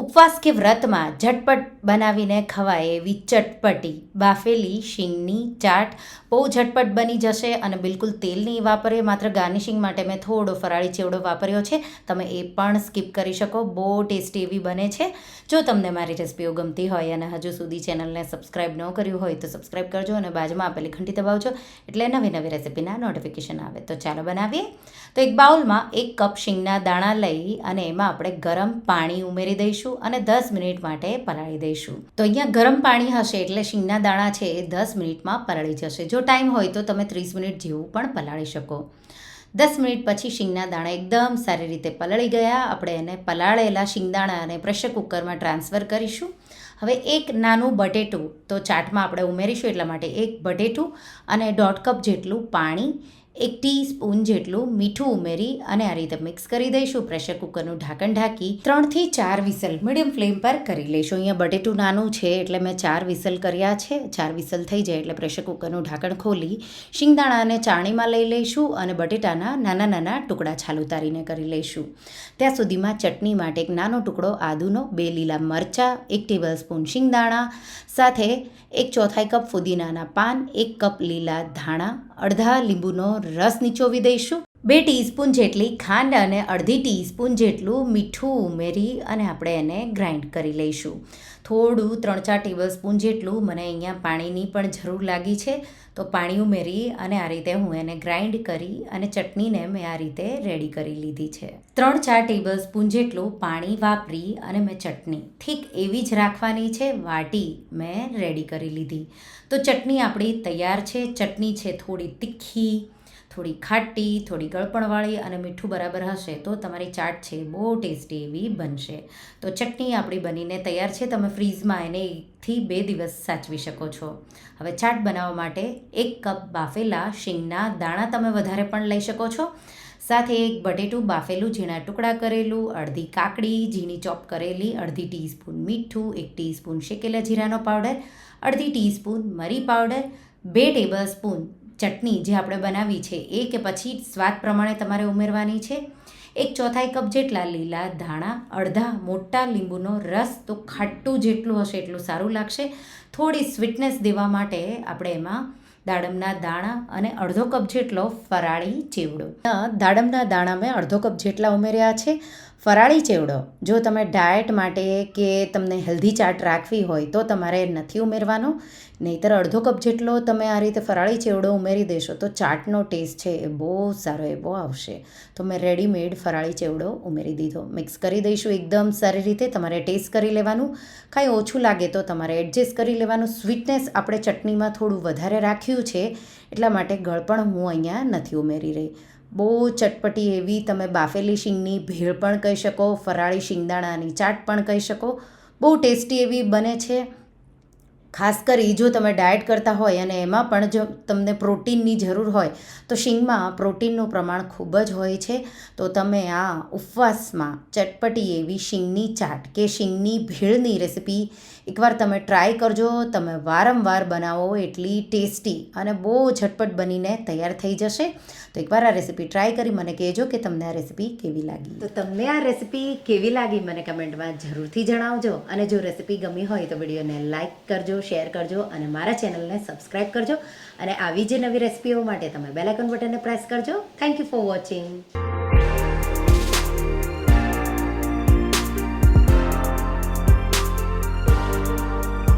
ઉપવાસ કે વ્રતમાં ઝટપટ બનાવીને ખવાય એવી ચટપટી. બાફેલી, શીંગની ચાટ બહુ ઝટપટ બની જશે અને બિલકુલ તેલ નહીં વાપરે. માત્ર ગાર્નિશિંગ માટે મેં થોડો ફરાળી ચેવડો વાપર્યો છે. તમે એ પણ સ્કીપ કરી શકો. બહુ ટેસ્ટી એવી બને છે. જો તમને મારી રેસિપીઓ ગમતી હોય અને હજુ સુધી ચેનલને સબસ્ક્રાઈબ ન કર્યું હોય તો સબસ્ક્રાઈબ કરજો અને બાજુમાં આપેલી ઘંટી દબાવજો એટલે નવી નવી રેસિપીના નોટિફિકેશન આવે. તો ચાલો બનાવીએ. તો એક બાઉલમાં એક કપ શીંગના દાણા લઈ અને એમાં આપણે ગરમ પાણી ઉમેરી દઈશું. અને દસ મિનિટ માટે પલાળી દઈશું. તો અહીંયા ગરમ પાણી હશે એટલે શીંગના દાણા છે એ દસ મિનિટમાં પલાળી જશે. જો ટાઈમ હોય તો તમે ત્રીસ મિનિટ જેવું પણ પલાળી શકો. દસ મિનિટ પછી શીંગના દાણા એકદમ સારી રીતે પલળી ગયા. આપણે એને પલાળેલા શીંગદાણાને પ્રેશર કુકરમાં ટ્રાન્સફર કરીશું. હવે એક નાનું બટેટું તો ચાટમાં આપણે ઉમેરીશું એટલા માટે એક બટેટું અને દોઢ કપ જેટલું પાણી એક ટી સ્પૂન જેટલું મીઠું ઉમેરી અને આ રીતે મિક્સ કરી દઈશું. પ્રેશર કુકરનું ઢાંકણ ઢાંકી ત્રણથી ચાર વિસલ મીડિયમ ફ્લેમ પર કરી લઈશું. અહીંયા બટેટું નાનું છે એટલે મેં ચાર વિસલ કર્યા છે. ચાર વિસલ થઈ જાય એટલે પ્રેશર કુકરનું ઢાંકણ ખોલી શિંગદાણાને ચાણીમાં લઈ લઈશું અને બટેટાના નાના નાના ટુકડા છાલ ઉતારીને કરી લઈશું. ત્યાં સુધીમાં ચટણી માટે એક નાનો ટુકડો આદુનો, બે લીલા મરચાં, એક ટેબલ સ્પૂન શિંગદાણા, સાથે એક ચોથાઈ કપ ફુદીનાના પાન, એક કપ લીલા ધાણા, અડધા લીંબુનો રસ નીચોવી દઈશું. બે ટીસ્પૂન જેટલી ખાંડ અને અડધી ટીસ્પૂન જેટલું મીઠું ઉમેરી અને આપણે એને ગ્રાઇન્ડ કરી લઈશું. થોડું ત્રણ ચાર ટેબલ સ્પૂન જેટલું મને અહીંયા પાણીની પણ જરૂર લાગી છે. તો પાણી ઉમેરી અને આ રીતે હું એને ગ્રાઇન્ડ કરી અને ચટણીને મેં આ રીતે રેડી કરી લીધી છે. ત્રણ ચાર ટેબલ સ્પૂન જેટલું પાણી વાપરી અને મેં ચટણી ઠીક એવી જ રાખવાની છે, વાટી મેં રેડી કરી લીધી. તો ચટણી આપણી તૈયાર છે. ચટણી છે થોડી તીખી થોડી ખાટી, થોડી ગળપણવાળી અને મીઠું બરાબર હશે તો તમારી ચાટ છે બહુ ટેસ્ટી એવી બનશે. તો ચટણી આપણી બનીને તૈયાર છે, તમે ફ્રીઝમાં એને એકથી બે દિવસ સાચવી શકો છો. હવે ચાટ બનાવવા માટે એક કપ બાફેલા શીંગના દાણા તમે વધારે પણ લઈ શકો છો. સાથે એક બટેટું બાફેલું, ઝીણા ટુકડા કરેલું, અડધી કાકડી, ઝીણી ચોપ કરેલી, અડધી ટીસ્પૂન મીઠું, એક ટીસ્પૂન શેકેલા જીરાનો પાવડર, અડધી ટીસ્પૂન મરી પાવડર, બે ટેબલ સ્પૂન ચટણી જે આપણે બનાવી છે એ કે પછી સ્વાદ પ્રમાણે તમારે ઉમેરવાની છે. એક ચોથાઈ કપ જેટલા લીલા ધાણા, અડધા મોટા લીંબુનો રસ તો ખાટું જેટલું હશે એટલું સારું લાગશે. થોડી સ્વીટનેસ દેવા માટે આપણે એમાં દાડમના દાણા અને અડધો કપ જેટલો ફરાળી ચીવડો. દાડમના દાણા મેં અડધો કપ જેટલા ઉમેર્યા છે. ફરાળી ચેવડો. જો તમે ડાયટ માટે કે તમને હેલ્ધી ચાટ રાખવી હોય તો તમારે નથી ઉમેરવાનો. નહીંતર અડધો કપ જેટલો તમે આ રીતે ફરાળી ચેવડો ઉમેરી દેશો તો ચાટનો ટેસ્ટ છે એ બહુ સારો એવો આવશે. તો મેં રેડીમેડ ફરાળી ચેવડો ઉમેરી દીધો. મિક્સ કરી દઈશું એકદમ સારી રીતે. તમારે ટેસ્ટ કરી લેવાનું. કાંઈ ઓછું લાગે તો તમારે એડજસ્ટ કરી લેવાનું. સ્વીટનેસ આપણે ચટણીમાં થોડું વધારે રાખ્યું છે એટલા માટે ગળપણ હું અહીંયા નથી ઉમેરી રહી. બહુ ચટપટી એવી તમે બાફેલી શીંગની ભેળ પણ કહી શકો, ફરાળી શિંગદાણાની ચાટ પણ કહી શકો. બહુ ટેસ્ટી એવી બને છે. ખાસ કરી જો તમે ડાયટ કરતા હોય અને એમાં પણ જો તમને પ્રોટીનની જરૂર હોય, તો શીંગમાં પ્રોટીનનું પ્રમાણ ખૂબ જ હોય છે. તો તમે આ ઉપવાસમાં ચટપટી એવી શીંગની ચાટ કે શીંગની ભેળની રેસીપી એકવાર તમે ટ્રાય કરજો. તમે વારંવાર બનાવો એટલી ટેસ્ટી અને બહુ ઝટપટ બનીને તૈયાર થઈ જશે. તો એકવાર આ રેસીપી ટ્રાય કરી મને કહેજો કે તમને આ રેસીપી કેવી લાગી. તો તમને આ રેસીપી કેવી લાગી મને કમેન્ટમાં જરૂરથી જણાવજો. અને જો રેસીપી ગમી હોય તો વિડીયોને લાઇક કરજો શેર કરજો અને મારા ચેનલને સબસ્ક્રાઈબ કરજો અને આવી જે નવી રેસીપીઓ માટે તમે બેલાઇકન બટનને પ્રેસ કરજો. Thank you for watching